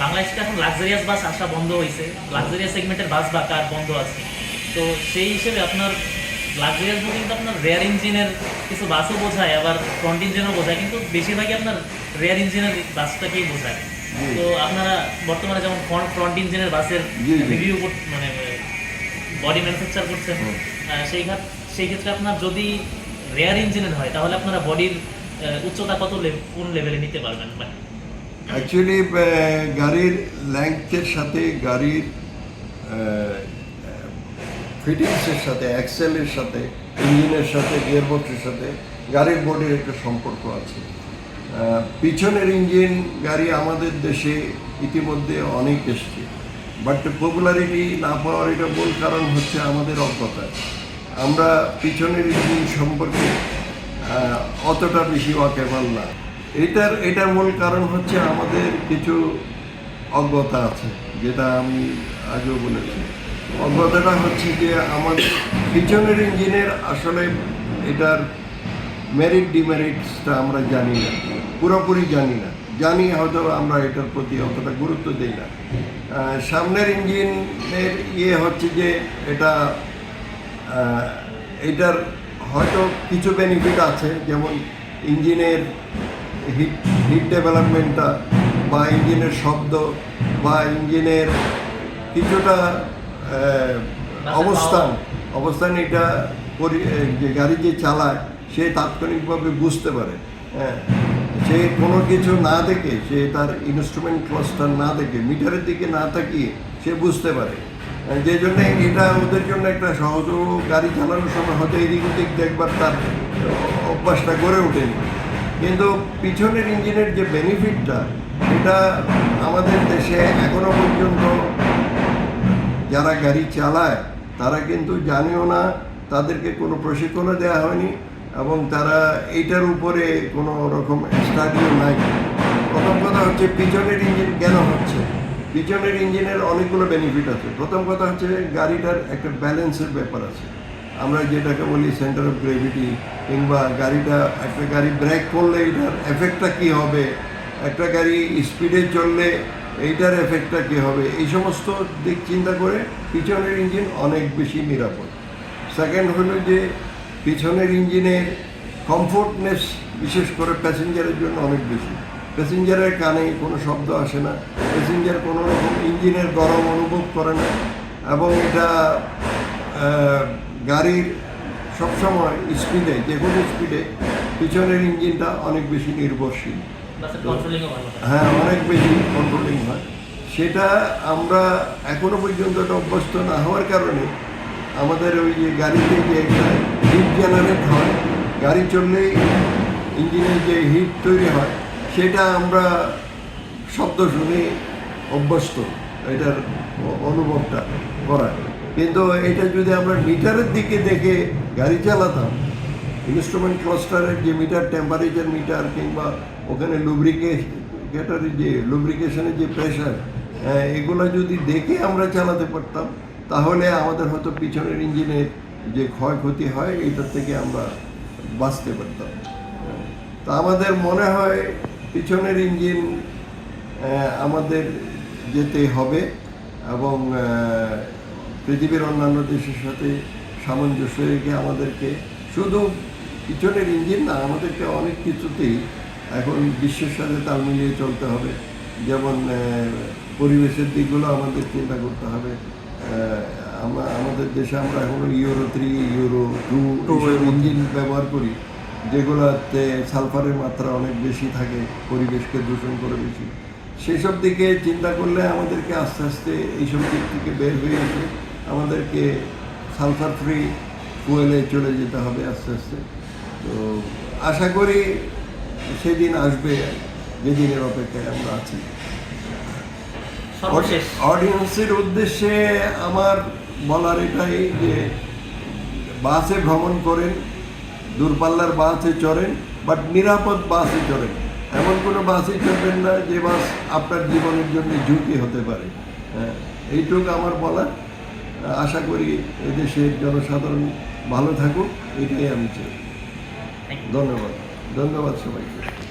বাংলাদেশে এখন লাক্সারিয়াস বাস আসা বন্ধ হয়েছে লাক্সারিয়াস সেগমেন্টের বাস বা কার বন্ধ আছে। তো সেই হিসেবে আপনার লাক্সারিয়াস বলতে কিন্তু আপনার রেয়ার ইঞ্জিনের কিছু বাসও বোঝায় আবার ফ্রন্ট ইঞ্জিনও বোঝায় কিন্তু বেশিরভাগই আপনার রেয়ার ইঞ্জিনের বাসটাকেই বোঝায়। তো আপনারা বর্তমানে যেমন ফ্রন্ট ইঞ্জিনের বাসের। রিভিউ মানে বডি ম্যানুফ্যাকচার করছেন সেই সেই ক্ষেত্রে আপনার যদি রেয়ার ইঞ্জিনের হয় তাহলে আপনারা বডির উচ্চতা কত কোন লেভেলে নিতে পারবেন? মানে অ্যাকচুয়ালি গাড়ির ল্যাংথের সাথে গাড়ির ফিটিংসের সাথে অ্যাক্সেলের সাথে ইঞ্জিনের সাথে গিয়ারবক্সের সাথে গাড়ির বডির একটা সম্পর্ক আছে। আহ, পিছনের ইঞ্জিন গাড়ি আমাদের দেশে ইতিমধ্যে অনেক এসছে। বাট পপুলারিটি না পাওয়ার এটা মূল কারণ হচ্ছে আমাদের অজ্ঞতা। আমরা পিছনের ইঞ্জিন সম্পর্কে অতটা বেশি ওয়াকেবল না। এটার এটার মূল কারণ হচ্ছে আমাদের কিছু অজ্ঞতা আছে, যেটা আমি আগেও বলেছি। অজ্ঞতাটা হচ্ছে যে আমাদের পিছনের ইঞ্জিনের আসলে এটার মেরিট ডিমেরিটসটা আমরা জানি না, পুরোপুরি জানি না। জানি হয়তো আমরা এটার প্রতি অতটা গুরুত্ব দিই না। সামনের ইঞ্জিনের ইয়ে হচ্ছে যে এটা এটার হয়তো কিছু বেনিফিট আছে, যেমন ইঞ্জিনের হিট হিট ডেভেলপমেন্টটা বা ইঞ্জিনের শব্দ বা ইঞ্জিনের কিছুটা অবস্থান অবস্থান এটা যে গাড়ি যে চালায় সে তাৎক্ষণিকভাবে বুঝতে পারে হ্যাঁ সে কোনো কিছু না দেখে সে তার ইনস্ট্রুমেন্ট ক্লসটা না দেখে মিটারের দিকে না তাকিয়ে সে বুঝতে পারে। যে জন্য এটা ওদের জন্য একটা সহজ গাড়ি চালানোর সময় হয়তো এদিক ওদিক দেখবার তার অভ্যাসটা গড়ে ওঠেনি। কিন্তু পিছনের ইঞ্জিনের যে বেনিফিটটা এটা আমাদের দেশে এখনও পর্যন্ত যারা গাড়ি চালায়, তারা কিন্তু জানেও না, তাদেরকে কোনো প্রশিক্ষণও দেওয়া হয়নি এবং তারা এইটার উপরে কোনো রকম স্টাডিও নাই। প্রথম কথা হচ্ছে পিছনের ইঞ্জিন কেন হচ্ছে? পিছনের ইঞ্জিনের অনেকগুলো বেনিফিট আছে। প্রথম কথা হচ্ছে গাড়িটার একটা ব্যালেন্সের ব্যাপার আছে। আমরা যেটাকে বলি সেন্টার অফ গ্রেভিটি কিংবা গাড়িটা, একটা গাড়ি ব্রেক করলে এটার এফেক্টটা কী হবে? একটা গাড়ি স্পিডে চললে এইটার এফেক্টটা কী হবে? এই সমস্ত দিক চিন্তা করে পিছনের ইঞ্জিন অনেক বেশি নিরাপদ। সেকেন্ড হলো যে পিছনের ইঞ্জিনের কমফোর্টনেস বিশেষ করে প্যাসেঞ্জারের জন্য অনেক বেশি। প্যাসেঞ্জারের কানে কোনো শব্দ আসে না। প্যাসেঞ্জার কোনো রকম ইঞ্জিনের গরম অনুভব করে না। এবং এটা গাড়ির সবসময় স্পিডে যে কোনো স্পিডে পিছনের ইঞ্জিনটা অনেক বেশি নির্ভরশীল। হয়। অনেক বেশি কন্ট্রোলিং হয়। সেটা আমরা এখনও পর্যন্ত এটা অভ্যস্ত না হওয়ার কারণে আমাদের ওই যে গাড়িতে যে একটা হিট জেনারেট হয় গাড়ি চললেই ইঞ্জিনের যে হিট তৈরি হয় সেটা আমরা শব্দ শুনে অভ্যস্ত এটার অনুভবটা করার। কিন্তু এটা যদি আমরা মিটারের দিকে দেখে গাড়ি চালাতাম ইনস্ট্রুমেন্ট ক্লাস্টারের যে মিটার টেম্পারেচার মিটার কিংবা ওখানে লুব্রিকেটারের যে লুব্রিকেশনের যে প্রেশার এগুলো যদি দেখে আমরা চালাতে পারতাম, তাহলে আমাদের হয়তো পিছনের ইঞ্জিনের যে ক্ষয়ক্ষতি হয়, এটার থেকে আমরা বাঁচতে পারতাম। তা আমাদের মনে হয় পিছনের ইঞ্জিন আমাদের যেতে হবে এবং পৃথিবীর অন্যান্য দেশের সাথে সামঞ্জস্য রেখে আমাদেরকে শুধু পিছনের ইঞ্জিন না আমাদেরকে অনেক কিছুতেই এখন বিশ্বের সাথে তাল মিলিয়ে চলতে হবে। যেমন পরিবেশের দিকগুলো আমাদের চিন্তা করতে হবে। আমরা আমাদের দেশে আমরা এখনও Euro three Euro two engine ব্যবহার করি যেগুলোতে সালফারের মাত্রা অনেক বেশি থাকে পরিবেশকে দূষণ করে বেশি। সেসব দিকে চিন্তা করলে আমাদেরকে আস্তে আস্তে এইসব দিক থেকে বের হয়ে এসে আমাদেরকে সালফার ফ্রি ফুয়েলে চলে যেতে হবে আস্তে আস্তে। তো আশা করি সেদিন আসবে যেদিনের অপেক্ষায় আমরা আছি। অডিয়েন্সের উদ্দেশ্যে আমার বলার এটাই যে বাসে ভ্রমণ করেন দূরপাল্লার বাসে চড়েন বাট নিরাপদ বাসে চড়েন। এমন কোনো বাসে চড়বেন না যে বাস আপনার জীবনের জন্য ঝুঁকি হতে পারে। হ্যাঁ, এইটুকু আমার বলা আশা করি এদেশের জনসাধারণ ভালো থাকুক এটাই আমি চাই। ধন্যবাদ। ধন্যবাদ সবাইকে।